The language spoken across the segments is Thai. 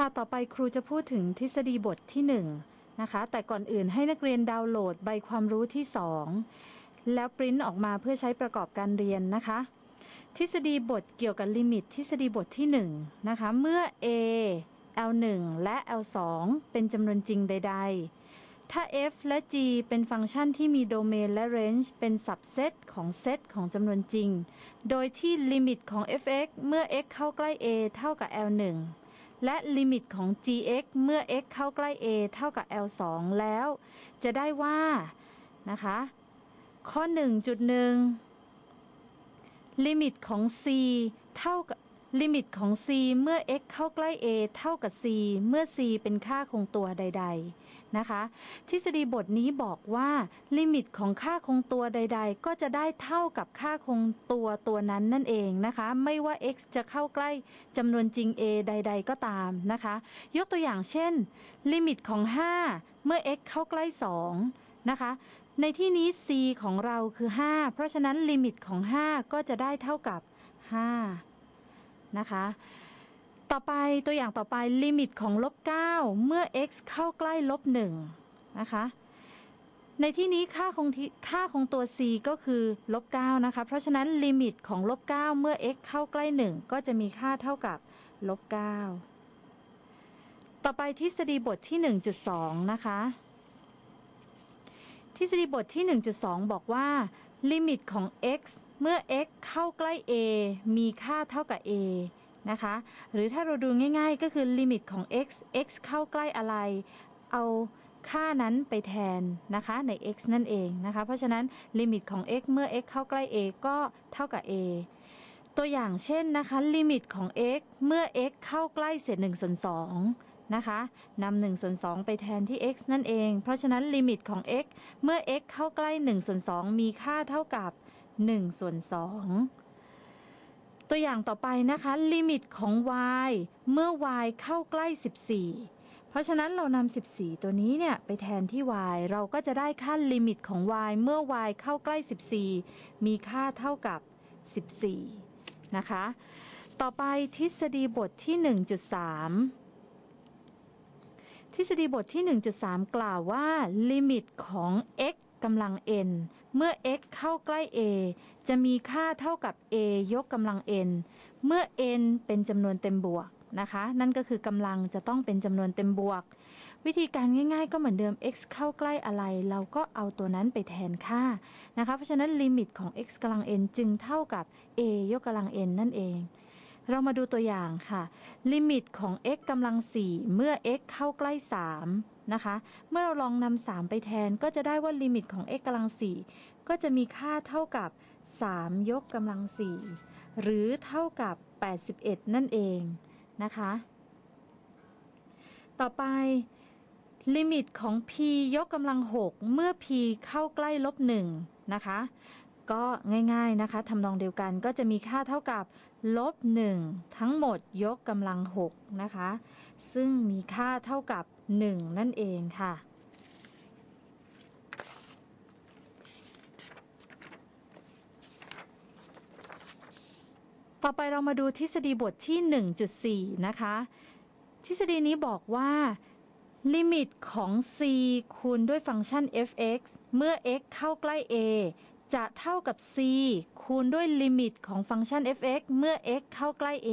ค่ะต่อไปครูจะพูดถึงทฤษฎีบทที่1นะคะ แต่ก่อนอื่นให้นักเรียนดาวน์โหลดใบความรู้ที่ 2 แล้วปริ้นออกมาเพื่อใช้ประกอบการเรียนนะคะ ทฤษฎีบทเกี่ยวกับลิมิต ทฤษฎีบทที่1นะคะ เมื่อ a l1 และ l2 เป็นจำนวนจริงใด ๆ ถ้า f และ g เป็นฟังก์ชันที่มีโดเมนและ range เป็นสับเซตของเซตของจำนวนจริง โดยที่ลิมิตของ f(x) เมื่อ x เข้าใกล้ a เท่ากับ l1 และลิมิตของ gx เมื่อ x เข้าใกล้ a เท่ากับ l2 แล้ว จะได้ว่านะคะ ข้อ 1.1 ลิมิตของ c เท่ากับ ลิมิตของ c เมื่อ x เข้าใกล้ a เท่ากับ c เมื่อ c เป็นค่าคงตัวใด ๆ นะคะ ทฤษฎีบทนี้บอกว่า ลิมิตของค่าคงตัวใด ๆ ก็จะได้เท่ากับค่าคงตัวตัวนั้นนั่นเองนะคะ ไม่ว่า x จะเข้าใกล้จำนวนจริง a ใด ๆ ก็ตามนะคะ ยกตัวอย่างเช่น ลิมิตของ 5 เมื่อ x เข้าใกล้ 2 นะคะในที่นี้ c ของเราคือ 5 เพราะฉะนั้นลิมิตของ 5 ก็จะได้เท่ากับ 5 นะคะ ต่อไปตัวอย่างต่อไปลิมิตของลบ9เมื่อ x เข้าใกล้ลบ1นะคะ ในที่นี้ค่าคงค่าคงตัว c ก็คือลบ9นะคะ เพราะฉะนั้นลิมิตของลบ9เมื่อ x เข้าใกล้ 1 ก็จะมีค่าเท่ากับลบ9ต่อไปทฤษฎีบทที่ 1.2 นะคะทฤษฎีบทที่ 1.2 บอกว่า ลิมิตของ x เมื่อ x เข้าใกล้ a มีค่าเท่ากับ a นะคะ หรือถ้าเราดูง่าย ๆ ก็คือลิมิตของ x x เข้าใกล้อะไร เอาค่านั้นไปแทนนะคะใน x นั่นเองนะคะ เพราะฉะนั้นลิมิตของ x เมื่อ x เข้าใกล้ a ก็เท่ากับ a ตัวอย่างเช่นนะคะลิมิตของ x เมื่อ x เข้าใกล้เศษ1ส่วน2 นะคะนำ1ส่วน2ไปแทนที่ x นั่นเอง เพราะฉะนั้นลิมิตของ x เมื่อ x เข้าใกล้1ส่วน2มีค่าเท่ากับ1ส่วน2ตัวอย่างต่อไปนะคะ ลิมิตของ y เมื่อ y เข้าใกล้ 14 เพราะฉะนั้นเรานำ14 ตัวนี้เนี่ยไปแทนที่ y เราก็จะได้ค่าลิมิตของ y เมื่อ y เข้าใกล้ 14 มีค่าเท่ากับ 14 นะคะ ต่อไปทฤษฎีบทที่ 1.3 ทฤษฎีบทที่ 1.3 กล่าวว่าลิมิตของ x กำลัง n เมื่อ x เข้าใกล้ a จะมีค่าเท่ากับ a ยกกำลัง n เมื่อ n เป็นจำนวนเต็มบวกนะคะ นั่นก็คือกำลังจะต้องเป็นจำนวนเต็มบวก วิธีการง่ายๆ ก็เหมือนเดิม x เข้าใกล้อะไร เราก็เอาตัวนั้นไปแทนค่านะคะ เพราะฉะนั้นลิมิตของ x กำลัง n จึงเท่ากับ a ยกกำลัง n นั่นเอง เรามาดูตัวอย่างค่ะ ลิมิตของ x กำลัง 4 เมื่อ x เข้าใกล้ 3 นะคะ เมื่อเราลองนำ3 ไปแทนก็จะได้ว่าลิมิตของ x กำลัง 4 ก็จะมีค่าเท่ากับ 3 ยกกำลัง 4 หรือเท่ากับ 81 นั่นเองนะคะ ต่อไปลิมิตของ p ยกกำลัง 6 เมื่อ p เข้าใกล้ลบ1นะคะ ก็ง่ายๆนะคะทำนองเดียวกันก็จะมีค่าเท่ากับลบ 1 ทั้งหมดยกกำลัง 6 นะคะ ซึ่งมีค่าเท่ากับ 1 นั่นเองค่ะ ต่อไปเรามาดูทฤษฎีบทที่ 1.4 นะคะ ทฤษฎีนี้บอกว่าลิมิตของ c คูณด้วยฟังก์ชัน f(x) เมื่อ x เข้าใกล้ a จะเท่ากับ c คูณด้วยลิมิตของฟังก์ชัน f(x) เมื่อ x เข้าใกล้ a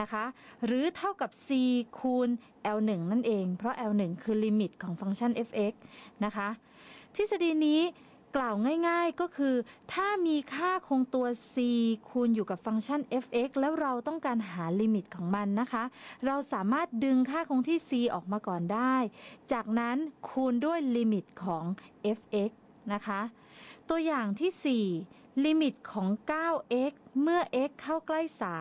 นะคะ หรือเท่ากับ c คูณ l1 นั่นเอง เพราะ l1 คือลิมิตของฟังก์ชัน f(x) นะคะ ทฤษฎีนี้กล่าวง่ายๆก็คือ ถ้ามีค่าคงตัว c คูณอยู่กับฟังก์ชัน f(x) แล้วเราต้องการหาลิมิตของมันนะคะ เราสามารถดึงค่าคงที่ c ออกมาก่อนได้ จากนั้นคูณด้วยลิมิตของ f(x) นะคะ ตัวอย่างที่ 4 ลิมิตของ 9x เมื่อ x เข้าใกล้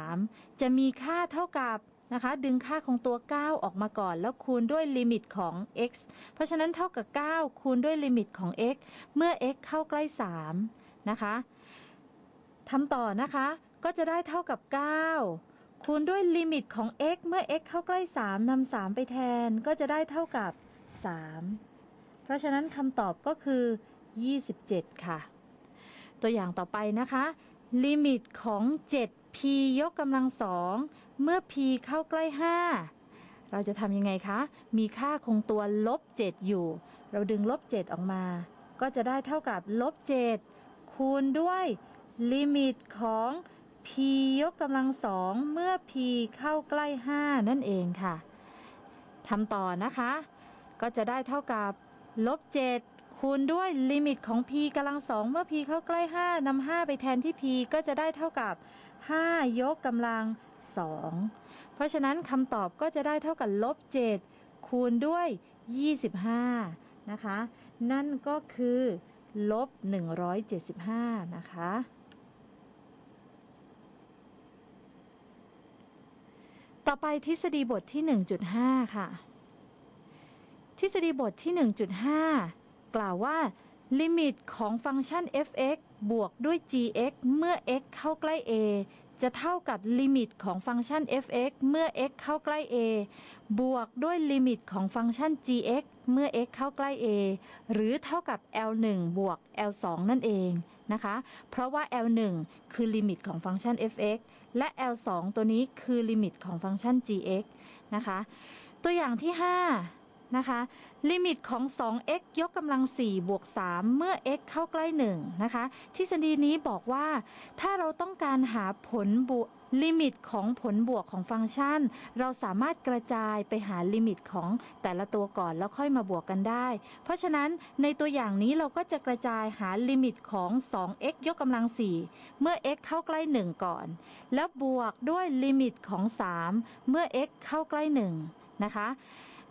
3 จะมีค่าเท่ากับนะคะ ดึงค่าของตัว 9 ออกมาก่อน แล้วคูณด้วยลิมิตของ x เพราะฉะนั้นเท่ากับ 9 คูณด้วยลิมิตของ x เมื่อ x เข้าใกล้ 3 นะคะทำต่อนะคะ ก็จะได้เท่ากับ 9 คูณด้วยลิมิตของ x เมื่อ x เข้าใกล้ 3นำ3 ไปแทนก็จะได้เท่ากับ 3 เพราะฉะนั้นคำตอบก็คือ 27 ค่ะ ตัวอย่างต่อไปนะคะ ลิมิตของ 7p ยกกำลังสองเมื่อ p เข้าใกล้ 5 เราจะทำยังไงคะ มีค่าคงตัวลบ 7 อยู่ เราดึงลบ 7 ออกมา ก็จะได้เท่ากับลบ 7 คูณด้วย ลิมิตของ p ยกกำลังสองเมื่อ p เข้าใกล้ 5 นั่นเองค่ะทำต่อนะคะ ก็จะได้เท่ากับลบ 7 คูณด้วยลิมิตของ p กำลังสองเมื่อ p เข้าใกล้ 5นำ5ไปแทนที่ p ก็จะได้เท่ากับ 5 ยกกำลัง 2 เพราะฉะนั้นคำตอบก็จะได้เท่ากับลบ 7 คูณด้วย 25 นะคะ นั่นก็คือลบ 175 นะคะต่อไปทฤษฎีบทที่ 1.5 ค่ะ ทฤษฎีบทที่ 1.5 กล่าวว่า ลิมิตของฟังก์ชัน f(x) บวกด้วย gx เมื่อ x เข้าใกล้ a จะเท่ากับลิมิตของฟังก์ชัน f(x) เมื่อ x เข้าใกล้ a บวกด้วยลิมิตของฟังก์ชัน gx เมื่อ x เข้าใกล้ a หรือเท่ากับ l1 บวก l2 นั่นเองนะคะ เพราะว่า l1 คือลิมิตของฟังก์ชัน f(x) และ l2 ตัวนี้คือลิมิตของฟังก์ชัน gx นะคะ ตัวอย่างที่ 5 นะคะลิมิตของ 2x ยกกำลัง 4 บวก 3 เมื่อ x เข้าใกล้ 1 นะคะทฤษฎีนี้บอกว่า ถ้าเราต้องการหาผลบวกลิมิตของผลบวกของฟังก์ชัน เราสามารถกระจายไปหาลิมิตของแต่ละตัวก่อนแล้วค่อยมาบวกกันได้ เพราะฉะนั้นในตัวอย่างนี้เราก็จะกระจายหาลิมิตของ 2x ยกกำลัง 4 เมื่อ x เข้าใกล้ 1 ก่อน แล้วบวกด้วยลิมิตของ 3 เมื่อ x เข้าใกล้ 1 นะคะ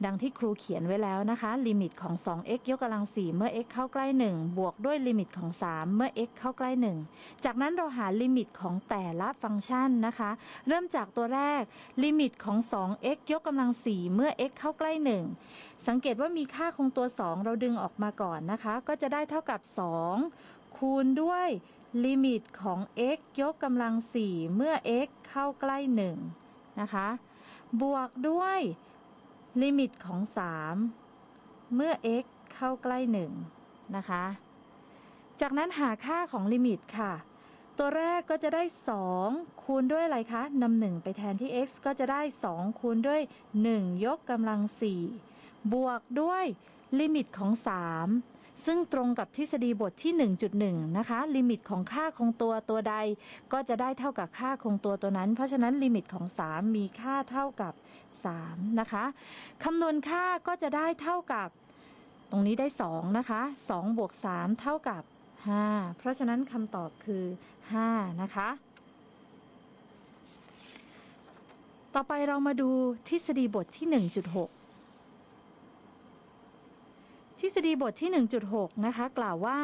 ดังที่ครูเขียนไว้แล้วนะคะ ลิมิตของ 2x ยกกำลัง 4 เมื่อ x เข้าใกล้ 1 บวกด้วยลิมิตของ 3 เมื่อ x เข้าใกล้ 1 จากนั้นเราหาลิมิตของแต่ละฟังก์ชันนะคะ เริ่มจากตัวแรก ลิมิตของ 2x ยกกำลัง 4 เมื่อ x เข้าใกล้ 1 สังเกตว่ามีค่าคงตัว 2 เราดึงออกมาก่อนนะคะ ก็จะได้เท่ากับ 2 คูณด้วยลิมิตของ x ยกกำลัง 4 เมื่อ x เข้าใกล้ 1 นะคะ บวกด้วย ลิมิตของ 3 เมื่อ x เข้าใกล้ 1 นะคะ จากนั้นหาค่าของลิมิตค่ะ ตัวแรกก็จะได้ 2 คูณด้วยอะไรคะนำ1ไปแทนที่ x ก็จะได้ 2 คูณด้วย 1 ยกกำลัง 4 บวกด้วยลิมิตของ 3 ซึ่งตรงกับทฤษฎีบทที่ 1.1 นะคะ ลิมิตของค่าคงตัวตัวใด ก็จะได้เท่ากับค่าคงตัวตัวนั้น เพราะฉะนั้นลิมิตของ 3 มีค่าเท่ากับ 3 นะคะคำนวณค่าก็จะได้เท่ากับ ตรงนี้ได้ 2 นะคะ 2 บวก 3 เท่ากับ 5 เพราะฉะนั้นคำตอบคือ 5 นะคะต่อไปเรามาดูทฤษฎีบทที่ 1.6 ทฤษฎีบทที่ 1.6 นะคะ กล่าวว่า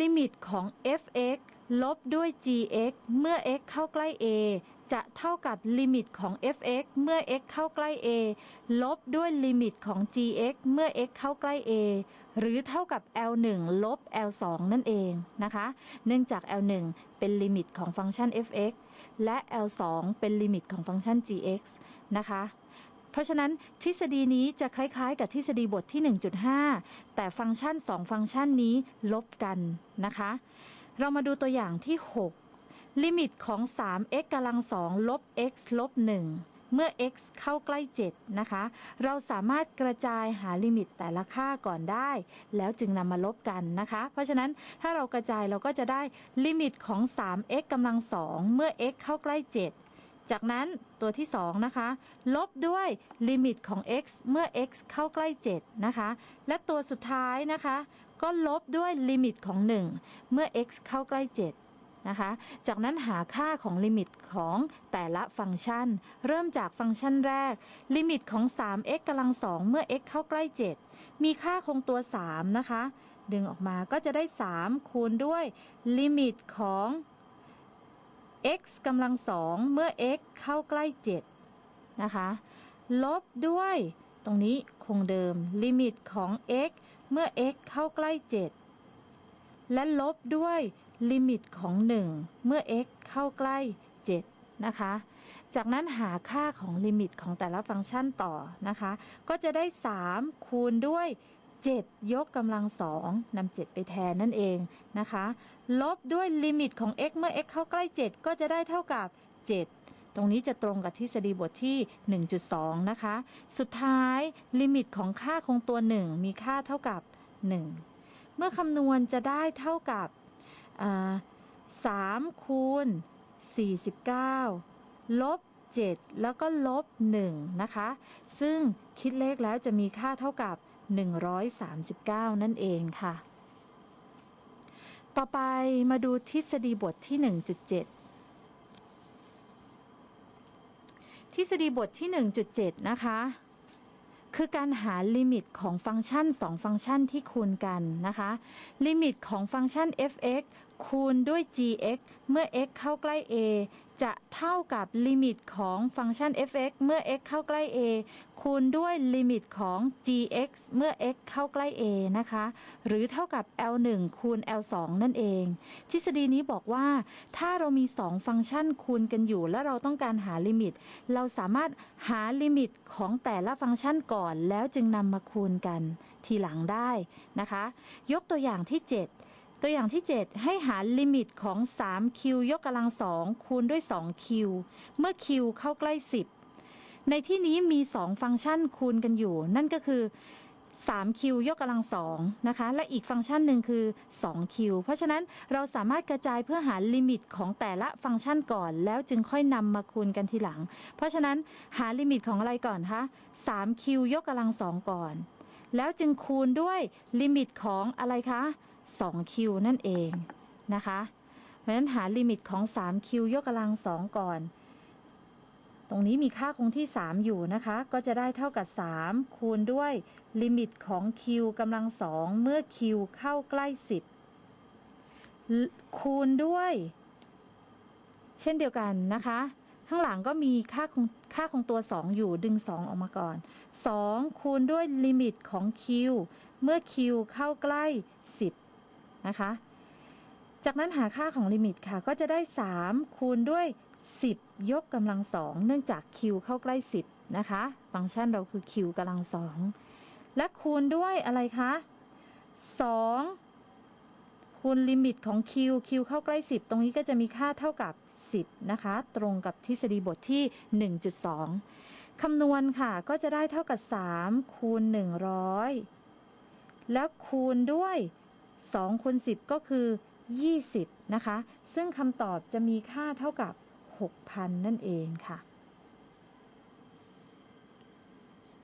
ลิมิตของ f(x) ลบด้วย gx เมื่อ x เข้าใกล้ a จะเท่ากับลิมิตของ f(x) เมื่อ x เข้าใกล้ a ลบด้วยลิมิตของ gx เมื่อ x เข้าใกล้ a หรือเท่ากับ l1 ลบ l2 นั่นเองนะคะ เนื่องจาก l1 เป็นลิมิตของฟังก์ชัน f(x) และ l2 เป็นลิมิตของฟังก์ชัน gx นะคะ เพราะฉะนั้นทฤษฎีนี้จะคล้ายๆ กับทฤษฎีบทที่ 1.5 แต่ฟังก์ชัน 2 ฟังก์ชันนี้ลบกันนะคะ เรามาดูตัวอย่างที่ 6 ลิมิตของ 3x กำลัง 2 ลบ x ลบ 1เมื่อ x เข้าใกล้ 7 นะคะ เราสามารถกระจายหาลิมิตแต่ละค่าก่อนได้ แล้วจึงนำมาลบกันนะคะ เพราะฉะนั้นถ้าเรากระจายเราก็จะได้ลิมิตของ 3x กำลัง 2 เมื่อ x เข้าใกล้ 7 จากนั้นตัวที่ 2 นะคะ ลบด้วยลิมิตของ x เมื่อ x เข้าใกล้ 7 นะคะ และตัวสุดท้ายนะคะ ก็ลบด้วยลิมิตของ 1 เมื่อ x เข้าใกล้ 7 นะคะ จากนั้นหาค่าของลิมิตของแต่ละฟังก์ชัน เริ่มจากฟังก์ชันแรก ลิมิตของ 3x กำลัง 2 เมื่อ x เข้าใกล้ 7 มีค่าคงตัว 3 นะคะ ดึงออกมาก็จะได้ 3 คูณด้วยลิมิตของ x กำลัง2เมื่อ x เข้าใกล้ 7 นะคะ ลบด้วย ตรงนี้คงเดิมลิมิตของ x เมื่อ x เข้าใกล้ 7 และลบด้วยลิมิตของ 1 เมื่อ x เข้าใกล้ 7 นะคะ จากนั้นหาค่าของลิมิตของแต่ละฟังก์ชันต่อนะคะ ก็จะได้ 3 คูณด้วย 7 ยกกำลังสองนำ7ไปแทนนั่นเองนะคะ ลบด้วยลิมิตของ x เมื่อ x เข้าใกล้ 7 ก็จะได้เท่ากับ 7 ตรงนี้จะตรงกับทฤษฎีบทที่ 1.2 นะคะ สุดท้ายลิมิตของค่าคงตัว 1 มีค่าเท่ากับ 1 เมื่อคำนวณจะได้เท่ากับอ่า3คูณ 49 ลบ7 แล้วก็ลบ1นะคะ ซึ่งคิดเลขแล้วจะมีค่าเท่ากับ 139 นั่นเองค่ะ ต่อไปมาดูทฤษฎีบทที่ 1.7 ทฤษฎีบทที่ 1.7 นะคะ คือการหาลิมิตของฟังก์ชัน 2 ฟังก์ชันที่คูณกันนะคะ ลิมิตของฟังก์ชัน f(x) คูณด้วย g(x) เมื่อ x เข้าใกล้ a จะเท่ากับลิมิตของฟังก์ชัน f(x) เมื่อ x เข้าใกล้ a คูณด้วยลิมิตของ gx เมื่อ x เข้าใกล้ a นะคะ หรือเท่ากับ l1 คูณ l2 นั่นเอง ทฤษฎีนี้บอกว่า ถ้าเรามี 2 ฟังก์ชันคูณกันอยู่ และเราต้องการหาลิมิต เราสามารถหาลิมิตของแต่ละฟังก์ชันก่อน แล้วจึงนำมาคูณกันทีหลังได้นะคะ ยกตัวอย่างที่ 7 ตัวอย่างที่ 7 ให้หาลิมิตของ 3q ยกกำลัง2คูณด้วย 2q เมื่อ q เข้าใกล้ 10 ในที่นี้มี 2 ฟังก์ชันคูณกันอยู่ นั่นก็คือ 3q ยกกำลัง2นะคะ และอีกฟังก์ชันหนึ่งคือ 2q เพราะฉะนั้นเราสามารถกระจายเพื่อหาลิมิตของแต่ละฟังก์ชันก่อน แล้วจึงค่อยนำมาคูณกันทีหลัง เพราะฉะนั้นหาลิมิตของอะไรก่อนคะ 3q ยกกำลัง2ก่อน แล้วจึงคูณด้วยลิมิตของอะไรคะ 2q นั่นเองนะคะ เพราะฉะนั้นหาลิมิตของ 3q ยกกำลัง 2 ก่อน ตรงนี้มีค่าคงที่ 3 อยู่นะคะ ก็จะได้เท่ากับ 3 คูณด้วยลิมิตของ q กำลัง 2 เมื่อ q เข้าใกล้ 10 คูณด้วย เช่นเดียวกันนะคะข้างหลังก็มีค่าคงค่าคงตัว 2 อยู่ดึง 2 ออกมาก่อน 2 คูณด้วยลิมิตของ q เมื่อ q เข้าใกล้ 10 นะคะ จากนั้นหาค่าของลิมิตค่ะ ก็จะได้ 3 คูณด้วย 10 ยกกำลัง2เนื่องจาก q เข้าใกล้ 10 นะคะ ฟังก์ชันเราคือ q กำลัง2และคูณด้วยอะไรคะ2คูณลิมิตของ q q เข้าใกล้ 10 ตรงนี้ก็จะมีค่าเท่ากับ 10 นะคะ ตรงกับทฤษฎีบทที่ 1.2 คำนวณค่ะ ก็จะได้เท่ากับ 3 คูณ 100 แล้วคูณด้วย 2คูณ10 ก็คือ 20 นะคะ ซึ่งคำตอบจะมีค่าเท่ากับ 6,000 นั่นเองค่ะ